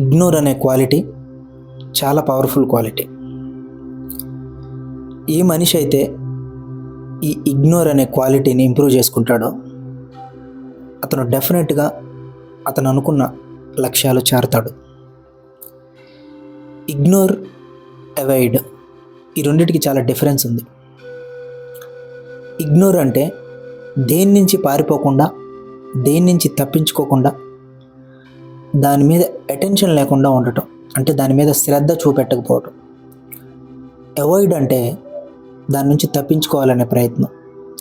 Ignore అనే quality చాలా powerful quality. ఏ మనిషి అయితే ఈ ఇగ్నోర్ అనే క్వాలిటీని ఇంప్రూవ్ చేసుకుంటాడో అతను డెఫినెట్గా అతను అనుకున్న లక్ష్యాలు చేరతాడు. ఇగ్నోర్ అవాయిడ్ ఈ రెండింటికి చాలా డిఫరెన్స్ ఉంది. ఇగ్నోర్ అంటే దేని నుంచి పారిపోకుండా దేని నుంచి తప్పించుకోకుండా దాని మీద అటెన్షన్ లేకుండా ఉండటం అంటే దాని మీద శ్రద్ధ చూపెట్టకపోవటం. అవాయిడ్ అంటే దాని నుంచి తప్పించుకోవాలనే ప్రయత్నం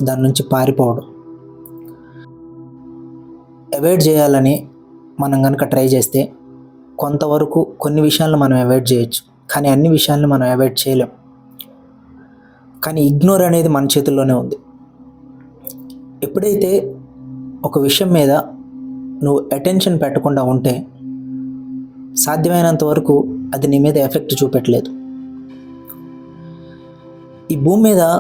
దాని నుంచి పారిపోవడం. అవాయిడ్ చేయాలని మనం కనుక ట్రై చేస్తే కొంతవరకు కొన్ని విషయాలను మనం అవాయిడ్ చేయొచ్చు కానీ అన్ని విషయాలను మనం అవాయిడ్ చేయలేం. కానీ ఇగ్నోర్ అనేది మన చేతుల్లోనే ఉంది. ఎప్పుడైతే ఒక విషయం మీద నువ్వు అటెన్షన్ పెట్టకుండా ఉంటే సాధ్యమైనంత వరకు అది నీ మీద ఎఫెక్ట్ చూపెట్టలేదు. ఈ భూమి మీద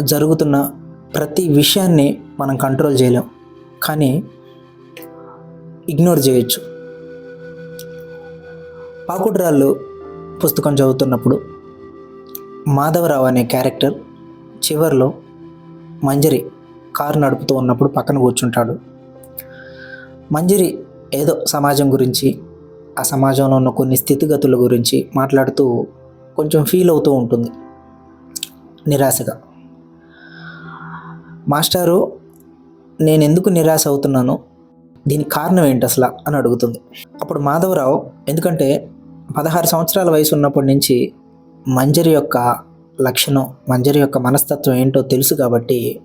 జరుగుతున్న ప్రతి విషయాన్ని మనం కంట్రోల్ చేయలేం. కానీ ఇగ్నోర్ చేయొచ్చు. పాకుడ్రాళ్ళు పుస్తకం చదువుతున్నప్పుడు మాధవరావు అనే క్యారెక్టర్ చివర్లో మంజరి కారు నడుపుతూ ఉన్నప్పుడు పక్కన కూర్చుంటాడు. మంజరి ఏదో సమాజం గురించి ఆ సమాజంలో ఉన్న కొన్ని స్థితిగతుల గురించి మాట్లాడుతూ కొంచెం ఫీల్ అవుతూ ఉంటుంది. నిరాశగా. మాస్టారు నేను ఎందుకు నిరాశ అవుతున్నాను? దీనికి కారణం ఏంటి అసలు? అని అడుగుతుంది. అప్పుడు మాధవరావు ఎందుకంటే పదహారు సంవత్సరాల వయసు ఉన్నప్పటి నుంచి మంజరి యొక్క లక్షణం మంజరి యొక్క మనస్తత్వం ఏంటో తెలుసు కాబట్టి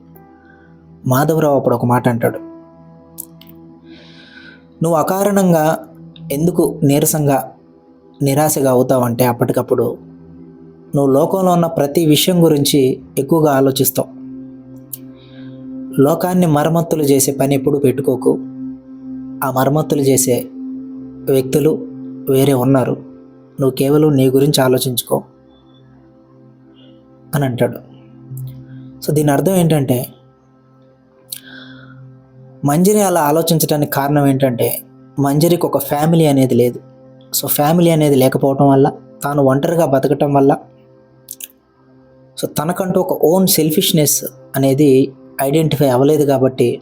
మాధవరావు అప్పుడు ఒక మాట అంటాడు. నువ్వు అకారణంగా ఎందుకు నీరసంగా నిరాశగా అవుతావంటే అప్పటికప్పుడు నువ్వు లోకంలో ఉన్న ప్రతి విషయం గురించి ఎక్కువగా ఆలోచిస్తావు. లోకాన్ని మరమ్మతులు చేసే పని ఎప్పుడు పెట్టుకోకు. ఆ మరమ్మతులు చేసే వ్యక్తులు వేరే ఉన్నారు. నువ్వు కేవలం నీ గురించి ఆలోచించుకో అని అంటాడు. సో దీని అర్థం ఏంటంటే మంజరి అలా ఆలోచించడానికి కారణం ఏంటంటే మంజరికి ఒక ఫ్యామిలీ అనేది లేదు. సో ఫ్యామిలీ అనేది లేకపోవటం వల్ల తాను ఒంటరిగా బతకటం వల్ల సో తనకంటూ ఒక ఓన్ సెల్ఫిష్నెస్ అనేది ఐడెంటిఫై అవ్వలేదు కాబట్టి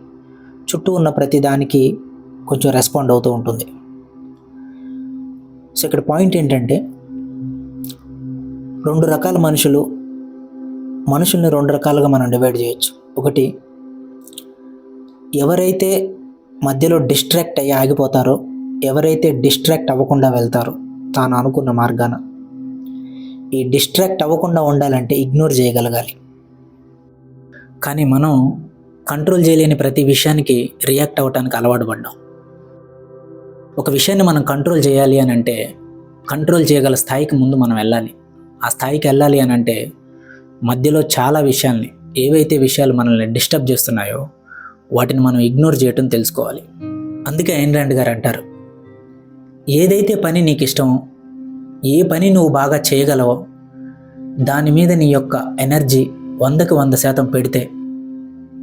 చుట్టూ ఉన్న ప్రతి దానికి కొంచెం రెస్పాండ్ అవుతూ ఉంటుంది. సో ఇక్కడ పాయింట్ ఏంటంటే రెండు రకాల మనుషులు మనుషుల్ని రెండు రకాలుగా మనం డివైడ్ చేయొచ్చు. ఒకటి ఎవరైతే మధ్యలో డిస్ట్రాక్ట్ అయ్యి ఆగిపోతారో ఎవరైతే డిస్ట్రాక్ట్ అవ్వకుండా వెళ్తారో తాను అనుకున్న మార్గాన. ఈ డిస్ట్రాక్ట్ అవ్వకుండా ఉండాలంటే ఇగ్నోర్ చేయగలగాలి. కానీ మనం కంట్రోల్ చేయలేని ప్రతి విషయానికి రియాక్ట్ అవ్వటానికి అలవాటు పడ్డాం. ఒక విషయాన్ని మనం కంట్రోల్ చేయాలి అని అంటే కంట్రోల్ చేయగల స్థాయికి ముందు మనం వెళ్ళాలి. ఆ స్థాయికి వెళ్ళాలి అని అంటే మధ్యలో చాలా విషయాల్ని ఏవైతే విషయాలు మనల్ని డిస్టర్బ్ చేస్తున్నాయో వాటిని మనం ఇగ్నోర్ చేయటం తెలుసుకోవాలి. అందుకే ఐన్లాండ్ గారు అంటారు ఏదైతే పని నీకు ఇష్టమో ఏ పని నువ్వు బాగా చేయగలవో దాని మీద నీ యొక్క ఎనర్జీ వందకి వంద శాతం పెడితే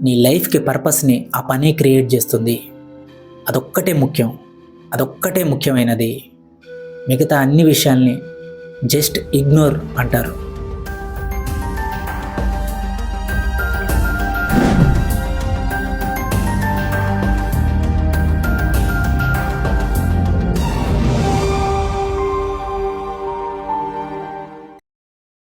నీ లైఫ్కి పర్పస్ని ఆ పని క్రియేట్ చేస్తుంది. అదొక్కటే ముఖ్యం అదొక్కటే ముఖ్యమైనది. మిగతా అన్ని విషయాల్ని జస్ట్ ఇగ్నోర్ అంటారు.